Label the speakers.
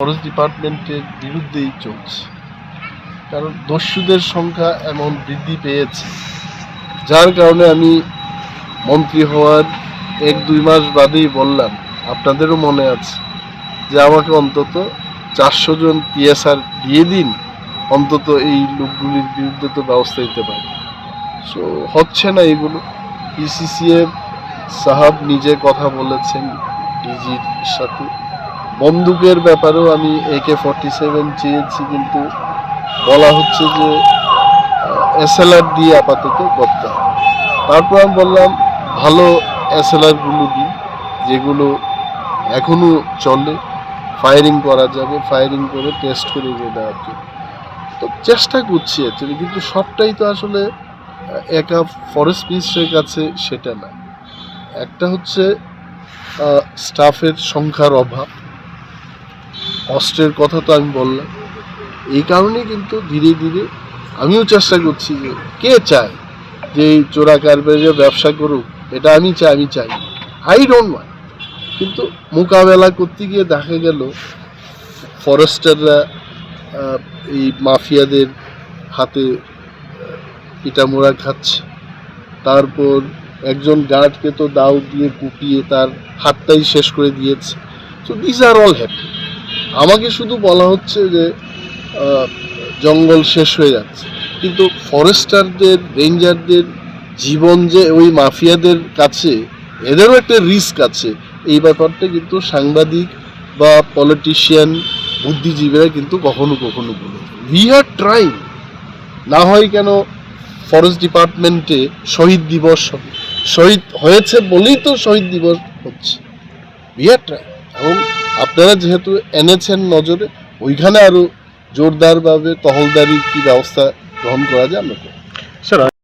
Speaker 1: Forest ডিপার্টমেন্টের বিরুদ্ধেই চলছে। কারণ দস্যুদের সংখ্যা এমন বৃদ্ধি পেয়েছে। যার কারণে আমি মন্ত্রী হওয়ার এক দুই মাস বাদেই বললাম, আপনাদেরও মনে আছে যে আমাকে অন্তত চারশো জন পিএসআর দিয়ে দিন, অন্তত এই লোকগুলির বিরুদ্ধে তো ব্যবস্থা নিতে পারি। সো হচ্ছে না এগুলো। পিসিসিএফ সাহাব নিজে কথা বলেছেন, ডিজির সাথে। বন্দুকের ব্যাপারেও আমি একে ফর্টি সেভেন চেয়েছি, কিন্তু বলা হচ্ছে যে এসএলআর দিয়ে আপাতত করতে হবে তারপর আমি বললাম, ভালো এসএলআরগুলো দিই, যেগুলো এখনও চলে। ফায়ারিং করা যাবে ফায়ারিং করে টেস্ট করে এগুলো দেওয়ার জন্য। তো চেষ্টা করছি অ্যাকচুয়ালি কিন্তু সবটাই তো আসলে একা ফরেস্ট মিনিস্ট্রির কাছে সেটা না। একটা হচ্ছে স্টাফের সংখ্যার অভাব। কষ্টের কথা তো আমি বললাম। এই কারণে কিন্তু ধীরে ধীরে আমিও চেষ্টা করছি যে কে চায় যে এই চোরা কারবারে ব্যবসা করুক, এটা আমি চাই আমি চাই। আই ডোন্ট মাইন্ড কিন্তু মোকাবেলা করতে গিয়ে দেখা গেল, ফরেস্টাররা এই মাফিয়াদের হাতে পিটামোড়া খাচ্ছে। তারপর একজন গার্ডকে তো দাও দিয়ে কুপিয়ে তার হাতটাই শেষ করে দিয়েছে। তো দিস আর অল হ্যাপি আমাকে শুধু বলা হচ্ছে যে জঙ্গল শেষ হয়ে যাচ্ছে। কিন্তু ফরেস্টারদের, রেঞ্জারদের জীবন যে ওই মাফিয়াদের কাছে, এদেরও একটা রিস্ক আছে। এই ব্যাপারটা কিন্তু সাংবাদিক বা পলিটিশিয়ান, বুদ্ধিজীবীরা কিন্তু কখনো কখনো বলে উই আর ট্রাইং না হয় কেন ফরেস্ট ডিপার্টমেন্টে শহীদ দিবস শহীদ হয়েছে বলেই তো শহীদ দিবস হচ্ছে। উই আর এবং আপনারা যেহেতু এনেছেন নজরে, ওইখানে আরও জোরদারভাবে তহলদারির কি ব্যবস্থা গ্রহণ করা যায় আমরা।
Speaker 2: স্যার